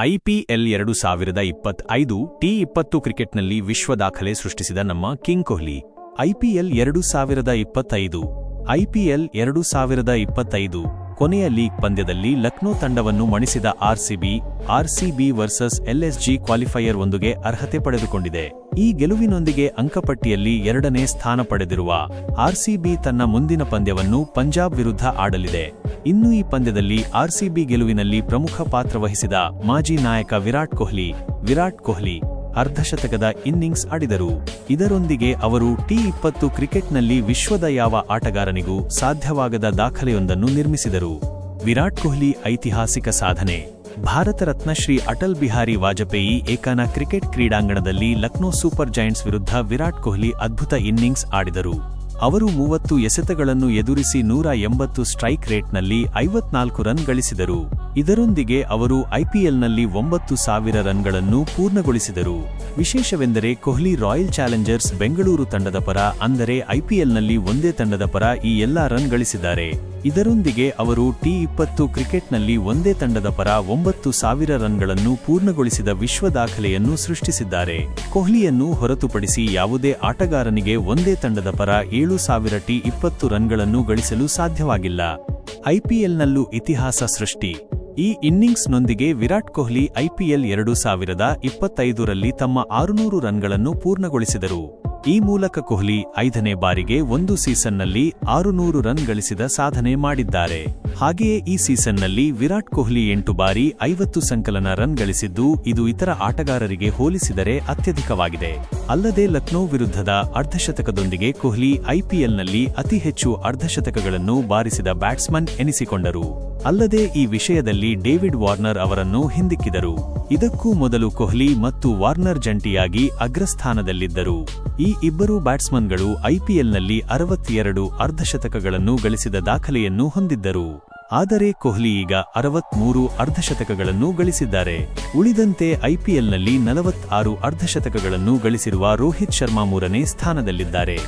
IPL ಎರಡು ಸಾವಿರದ ಇಪ್ಪತ್ತೈದು ಟಿ ಇಪ್ಪತ್ತು ಕ್ರಿಕೆಟ್ನಲ್ಲಿ ವಿಶ್ವ ದಾಖಲೆ ಸೃಷ್ಟಿಸಿದ ನಮ್ಮ ಕಿಂಗ್ ಕೊಹ್ಲಿ. ಐಪಿಎಲ್ ಎರಡು ಸಾವಿರದ ಇಪ್ಪತ್ತೈದು ಐಪಿಎಲ್ ಎರಡು ಸಾವಿರದ ಇಪ್ಪತ್ತೈದು. ಕೊನೆಯ ಲೀಗ್ ಪಂದ್ಯದಲ್ಲಿ ಲಕ್ನೋ ತಂಡವನ್ನು ಮಣಿಸಿದ RCB RCB versus LSG qualifier ಒಂದುಗೆ ಅರ್ಹತೆ ಪಡೆದುಕೊಂಡಿದೆ. ಈ ಗೆಲುವಿನೊಂದಿಗೆ ಅಂಕಪಟ್ಟಿಯಲ್ಲಿ ಎರಡನೇ ಸ್ಥಾನ ಪಡೆದಿರುವ ಆರ್ಸಿಬಿ ತನ್ನ ಮುಂದಿನ ಪಂದ್ಯವನ್ನು ಪಂಜಾಬ್ ವಿರುದ್ಧ ಆಡಲಿದೆ. ಇನ್ನು ಈ ಪಂದ್ಯದಲ್ಲಿ ಆರ್ಸಿಬಿ ಗೆಲುವಿನಲ್ಲಿ ಪ್ರಮುಖ ಪಾತ್ರ ವಹಿಸಿದ ಮಾಜಿ ನಾಯಕ ವಿರಾಟ್ ಕೊಹ್ಲಿ ವಿರಾಟ್ ಕೊಹ್ಲಿ ಅರ್ಧಶತಕದ ಇನ್ನಿಂಗ್ಸ್ ಆಡಿದರು. ಇದರೊಂದಿಗೆ ಅವರು ಟಿ ಇಪ್ಪತ್ತು ಕ್ರಿಕೆಟ್ನಲ್ಲಿ ವಿಶ್ವದ ಯಾವ ಆಟಗಾರನಿಗೂ ಸಾಧ್ಯವಾಗದ ದಾಖಲೆಯೊಂದನ್ನು ನಿರ್ಮಿಸಿದರು. ವಿರಾಟ್ ಕೊಹ್ಲಿ ಐತಿಹಾಸಿಕ ಸಾಧನೆ. ಭಾರತ ರತ್ನ ಶ್ರೀ ಅಟಲ್ ಬಿಹಾರಿ ವಾಜಪೇಯಿ ಏಕಾನ ಕ್ರಿಕೆಟ್ ಕ್ರೀಡಾಂಗಣದಲ್ಲಿ ಲಕ್ನೋ ಸೂಪರ್ ಜೈಂಟ್ಸ್ ವಿರುದ್ಧ ವಿರಾಟ್ ಕೊಹ್ಲಿ ಅದ್ಭುತ ಇನ್ನಿಂಗ್ಸ್ ಆಡಿದರು. ಅವರು ಮೂವತ್ತು ಎಸೆತಗಳನ್ನು ಎದುರಿಸಿ ನೂರ ಎಂಬತ್ತು ಸ್ಟ್ರೈಕ್ ರೇಟ್ನಲ್ಲಿ ಐವತ್ನಾಲ್ಕು ರನ್ ಗಳಿಸಿದರು. ಇದರೊಂದಿಗೆ ಅವರು ಐಪಿಎಲ್ನಲ್ಲಿ ಒಂಬತ್ತು ಸಾವಿರ ರನ್ಗಳನ್ನು ಪೂರ್ಣಗೊಳಿಸಿದರು. ವಿಶೇಷವೆಂದರೆ ಕೊಹ್ಲಿ ರಾಯಲ್ ಚಾಲೆಂಜರ್ಸ್ ಬೆಂಗಳೂರು ತಂಡದ ಪರ, ಅಂದರೆ ಐಪಿಎಲ್ನಲ್ಲಿ ಒಂದೇ ತಂಡದ ಪರ ಈ ಎಲ್ಲಾ ರನ್ ಗಳಿಸಿದ್ದಾರೆ. ಇದರೊಂದಿಗೆ ಅವರು ಟಿ ಇಪ್ಪತ್ತು ಕ್ರಿಕೆಟ್ನಲ್ಲಿ ಒಂದೇ ತಂಡದ ಪರ ಒಂಬತ್ತು ಸಾವಿರ ರನ್ಗಳನ್ನು ಪೂರ್ಣಗೊಳಿಸಿದ ವಿಶ್ವ ದಾಖಲೆಯನ್ನು ಸೃಷ್ಟಿಸಿದ್ದಾರೆ. ಕೊಹ್ಲಿಯನ್ನು ಹೊರತುಪಡಿಸಿ ಯಾವುದೇ ಆಟಗಾರನಿಗೆ ಒಂದೇ ತಂಡದ ಪರ ಏಳು ಸಾವಿರ ಟಿ ಇಪ್ಪತ್ತು ರನ್ಗಳನ್ನು ಗಳಿಸಲು ಸಾಧ್ಯವಾಗಿಲ್ಲ. ಐಪಿಎಲ್ನಲ್ಲೂ ಇತಿಹಾಸ ಸೃಷ್ಟಿ. ಈ ಇನ್ನಿಂಗ್ಸ್ನೊಂದಿಗೆ ವಿರಾಟ್ ಕೊಹ್ಲಿ ಐಪಿಎಲ್ ಎರಡು ಸಾವಿರದ ಇಪ್ಪತ್ತೈದರಲ್ಲಿ ತಮ್ಮ ಆರುನೂರು ರನ್ಗಳನ್ನು ಪೂರ್ಣಗೊಳಿಸಿದರು. ಈ ಮೂಲಕ ಕೊಹ್ಲಿ ಐದನೇ ಬಾರಿಗೆ ಒಂದು ಸೀಸನ್ನಲ್ಲಿ ಆರುನೂರು ರನ್ ಗಳಿಸಿದ ಸಾಧನೆ ಮಾಡಿದ್ದಾರೆ. ಹಾಗೆಯೇ ಈ ಸೀಸನ್ನಲ್ಲಿ ವಿರಾಟ್ ಕೊಹ್ಲಿ ಎಂಟು ಬಾರಿ ಐವತ್ತು ಸಂಕಲನ ರನ್ ಗಳಿಸಿದ್ದು, ಇದು ಇತರ ಆಟಗಾರರಿಗೆ ಹೋಲಿಸಿದರೆ ಅತ್ಯಧಿಕವಾಗಿದೆ. ಅಲ್ಲದೆ ಲಕ್ನೋ ವಿರುದ್ಧದ ಅರ್ಧಶತಕದೊಂದಿಗೆ ಕೊಹ್ಲಿ ಐಪಿಎಲ್ನಲ್ಲಿ ಅತಿ ಹೆಚ್ಚು ಅರ್ಧಶತಕಗಳನ್ನು ಬಾರಿಸಿದ ಬ್ಯಾಟ್ಸ್ಮನ್ ಎನಿಸಿಕೊಂಡರು. ಅಲ್ಲದೆ ಈ ವಿಷಯದಲ್ಲಿ ಡೇವಿಡ್ ವಾರ್ನರ್ ಅವರನ್ನು ಹಿಂದಿಕ್ಕಿದರು. ಇದಕ್ಕೂ ಮೊದಲು ಕೊಹ್ಲಿ ಮತ್ತು ವಾರ್ನರ್ ಜಂಟಿಯಾಗಿ ಅಗ್ರಸ್ಥಾನದಲ್ಲಿದ್ದರು. ಈ ಇಬ್ಬರೂ ಬ್ಯಾಟ್ಸ್ಮನ್ಗಳು ಐಪಿಎಲ್ನಲ್ಲಿ ಅರವತ್ತೆರಡು ಅರ್ಧಶತಕಗಳನ್ನು ಗಳಿಸಿದ ದಾಖಲೆಯನ್ನು ಹೊಂದಿದ್ದರು. ಆದರೆ ಕೊಹ್ಲಿ ಈಗ ಅರವತ್ಮೂರು ಅರ್ಧಶತಕಗಳನ್ನು ಗಳಿಸಿದ್ದಾರೆ. ಉಳಿದಂತೆ ಐಪಿಎಲ್ನಲ್ಲಿ ನಲವತ್ತಾರು ಅರ್ಧಶತಕಗಳನ್ನು ಗಳಿಸಿರುವ ರೋಹಿತ್ ಶರ್ಮಾ ಮೂರನೇ ಸ್ಥಾನದಲ್ಲಿದ್ದಾರೆ.